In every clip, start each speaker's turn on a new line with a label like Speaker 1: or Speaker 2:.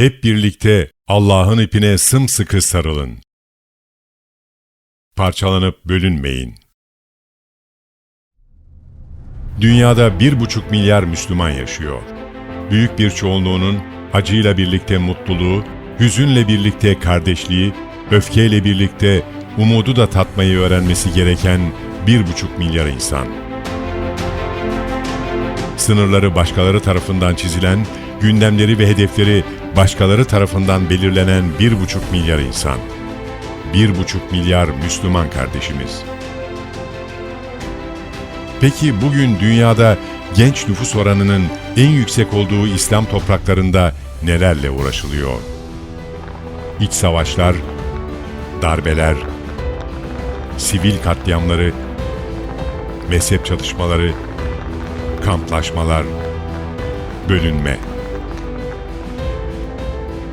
Speaker 1: Hep birlikte Allah'ın ipine sımsıkı sarılın. Parçalanıp bölünmeyin. Dünyada bir buçuk milyar Müslüman yaşıyor. Büyük bir çoğunluğunun acıyla birlikte mutluluğu, hüzünle birlikte kardeşliği, öfkeyle birlikte umudu da tatmayı öğrenmesi gereken bir buçuk milyar insan. Sınırları başkaları tarafından çizilen, gündemleri ve hedefleri başkaları tarafından belirlenen bir buçuk milyar insan. Bir buçuk milyar Müslüman kardeşimiz. Peki bugün dünyada genç nüfus oranının en yüksek olduğu İslam topraklarında nelerle uğraşılıyor? İç savaşlar, darbeler, sivil katliamları, mezhep çatışmaları, kamplaşmalar, bölünme.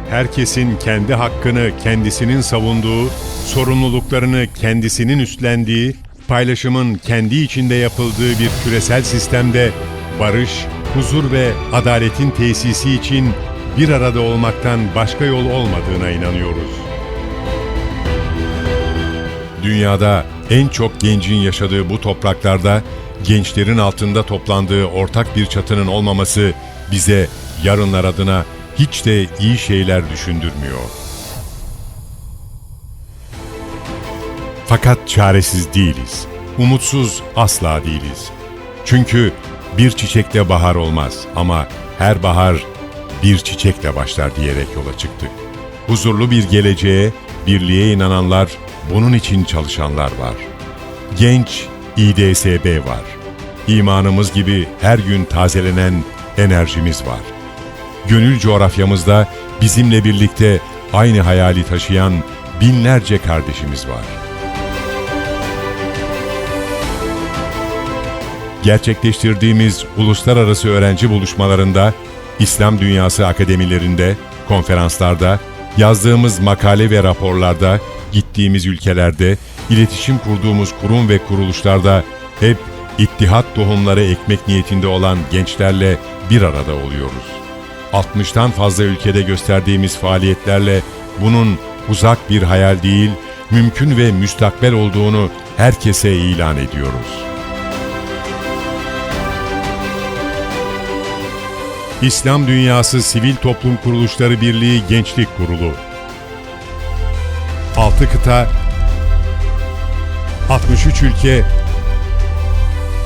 Speaker 1: Herkesin kendi hakkını kendisinin savunduğu, sorumluluklarını kendisinin üstlendiği, paylaşımın kendi içinde yapıldığı bir küresel sistemde barış, huzur ve adaletin tesisi için bir arada olmaktan başka yol olmadığına inanıyoruz. Dünyada en çok gencin yaşadığı bu topraklarda gençlerin altında toplandığı ortak bir çatının olmaması bize yarınlar adına hiç de iyi şeyler düşündürmüyor. Fakat çaresiz değiliz. Umutsuz asla değiliz. Çünkü bir çiçekle bahar olmaz ama her bahar bir çiçekle başlar diyerek yola çıktık. Huzurlu bir geleceğe, birliğe inananlar, bunun için çalışanlar var. Genç İDSB var. İmanımız gibi her gün tazelenen enerjimiz var. Gönül coğrafyamızda bizimle birlikte aynı hayali taşıyan binlerce kardeşimiz var. Gerçekleştirdiğimiz uluslararası öğrenci buluşmalarında, İslam dünyası akademilerinde, konferanslarda, yazdığımız makale ve raporlarda, gittiğimiz ülkelerde, iletişim kurduğumuz kurum ve kuruluşlarda hep ittihat tohumları ekmek niyetinde olan gençlerle bir arada oluyoruz. 60'tan fazla ülkede gösterdiğimiz faaliyetlerle bunun uzak bir hayal değil, mümkün ve müstakbel olduğunu herkese ilan ediyoruz. İslam Dünyası Sivil Toplum Kuruluşları Birliği Gençlik Kurulu 6 kıta 63 ülke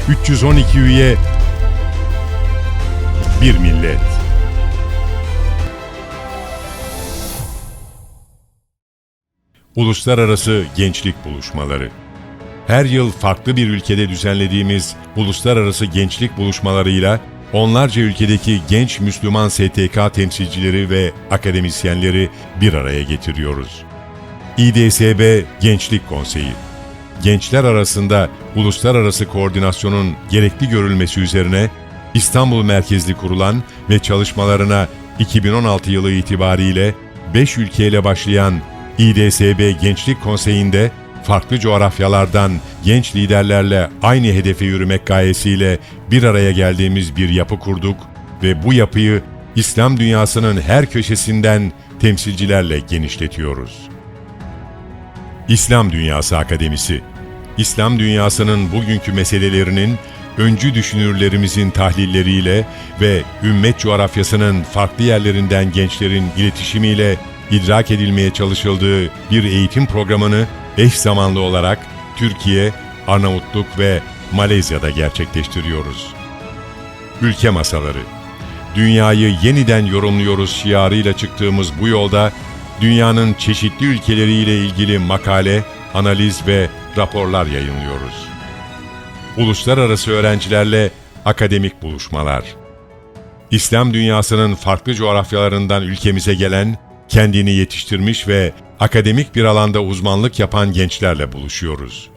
Speaker 1: 312 üye Uluslararası Gençlik Buluşmaları Her yıl farklı bir ülkede düzenlediğimiz uluslararası gençlik buluşmalarıyla onlarca ülkedeki genç Müslüman STK temsilcileri ve akademisyenleri bir araya getiriyoruz. İDSB Gençlik Konseyi gençler arasında uluslararası koordinasyonun gerekli görülmesi üzerine İstanbul merkezli kurulan ve çalışmalarına 2016 yılı itibariyle 5 ülkeyle başlayan İDSB Gençlik Konseyi'nde farklı coğrafyalardan genç liderlerle aynı hedefe yürümek gayesiyle bir araya geldiğimiz bir yapı kurduk ve bu yapıyı İslam dünyasının her köşesinden temsilcilerle genişletiyoruz. İslam Dünyası Akademisi İslam dünyasının bugünkü meselelerinin öncü düşünürlerimizin tahlilleriyle ve ümmet coğrafyasının farklı yerlerinden gençlerin iletişimiyle idrak edilmeye çalışıldığı bir eğitim programını eş zamanlı olarak Türkiye, Arnavutluk ve Malezya'da gerçekleştiriyoruz. Ülke Masaları Dünyayı yeniden yorumluyoruz şiarıyla çıktığımız bu yolda dünyanın çeşitli ülkeleriyle ilgili makale, analiz ve raporlar yayınlıyoruz. Uluslararası öğrencilerle akademik buluşmalar. İslam dünyasının farklı coğrafyalarından ülkemize gelen, kendini yetiştirmiş ve akademik bir alanda uzmanlık yapan gençlerle buluşuyoruz.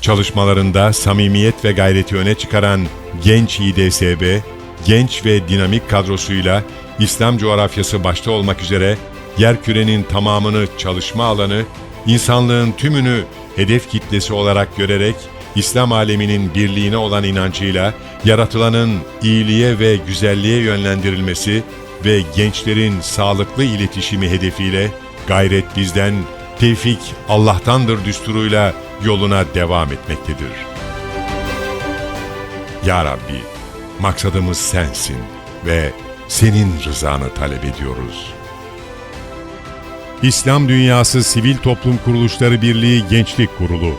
Speaker 1: Çalışmalarında samimiyet ve gayreti öne çıkaran genç İDSB, genç ve dinamik kadrosuyla İslam coğrafyası başta olmak üzere yerkürenin tamamını çalışma alanı, insanlığın tümünü hedef kitlesi olarak görerek İslam aleminin birliğine olan inancıyla yaratılanın iyiliğe ve güzelliğe yönlendirilmesi ve gençlerin sağlıklı iletişimi hedefiyle gayret bizden, tevfik Allah'tandır düsturuyla yoluna devam etmektedir. Ya Rabbi, maksadımız sensin ve senin rızanı talep ediyoruz. İslam Dünyası Sivil Toplum Kuruluşları Birliği Gençlik Kurulu